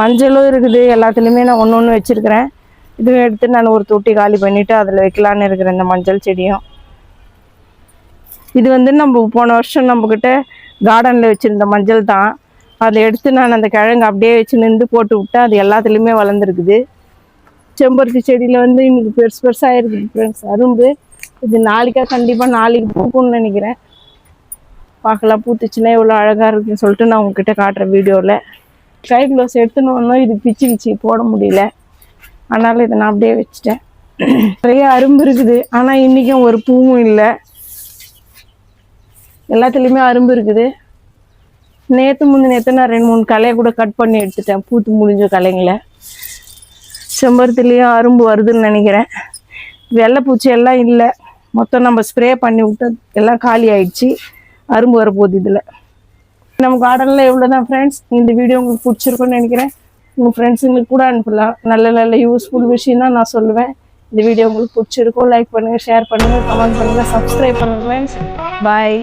மஞ்சளும் இருக்குது எல்லாத்துலேயுமே நான் ஒன்று ஒன்று வச்சுருக்கிறேன். இதுவும் எடுத்து நான் ஒரு தொட்டி காலி பண்ணிவிட்டு அதில் வைக்கலான்னு இருக்கிறேன் இந்த மஞ்சள் செடியும். இது வந்து நம்ம போன வருஷம் நம்மக்கிட்ட கார்டனில் வச்சுருந்த மஞ்சள் தான். அதை எடுத்து நான் அந்த கிழங்கு அப்படியே வச்சு நின்று போட்டு விட்டேன் அது எல்லாத்துலேயுமே வளர்ந்துருக்குது. செம்பருத்தி செடியில் வந்து இன்னைக்கு பெருசு பெருசாக இருக்குது ஃப்ரெண்ட்ஸ் அரும்பு. இது நாளைக்கா கண்டிப்பாக நாளைக்கு பூக்கும்னு நினைக்கிறேன். பார்க்கலாம் பூத்துச்சுன்னா எவ்வளோ அழகாக இருக்குன்னு சொல்லிட்டு நான் உங்ககிட்ட காட்டுறேன் வீடியோவில் ட்ரை க்ளோஸ் எடுத்துன்னு வந்தோம் இது பிச்சு பிச்சு போட முடியல. அதனால் இதை நான் அப்படியே வச்சுட்டேன். நிறைய அரும்பு இருக்குது. ஆனால் இன்றைக்கும் ஒரு பூவும் இல்லை. எல்லாத்துலேயுமே அரும்பு இருக்குது. நேற்று முந்தின நேற்று நான் ரெண்டு மூணு கலையை கூட கட் பண்ணி எடுத்துட்டேன். பூத்து முடிஞ்ச கலைங்களை செம்பருத்திலையும் அரும்பு வருதுன்னு நினைக்கிறேன். வெள்ளைப்பூச்சி எல்லாம் இல்லை. மொத்தம் நம்ம ஸ்ப்ரே பண்ணி விட்டு எல்லாம் காலி ஆயிடுச்சு. அரும்பு வரப்போகுது இதில். நம்ம கார்டனில் எவ்வளோ தான் ஃப்ரெண்ட்ஸ் இந்த வீடியோ உங்களுக்கு பிடிச்சிருக்கும்னு நினைக்கிறேன். உங்கள் ஃப்ரெண்ட்ஸுங்களுக்கு கூட அனுப்பலாம். நல்ல நல்ல யூஸ்ஃபுல் விஷயம் தான் நான் சொல்லுவேன். இந்த வீடியோ உங்களுக்கு பிடிச்சிருக்கும் லைக் பண்ணுங்கள் ஷேர் பண்ணுங்கள் கமெண்ட் பண்ணுங்கள் சப்ஸ்கிரைப் பண்ணுங்கள் ஃப்ரெண்ட்ஸ் பாய்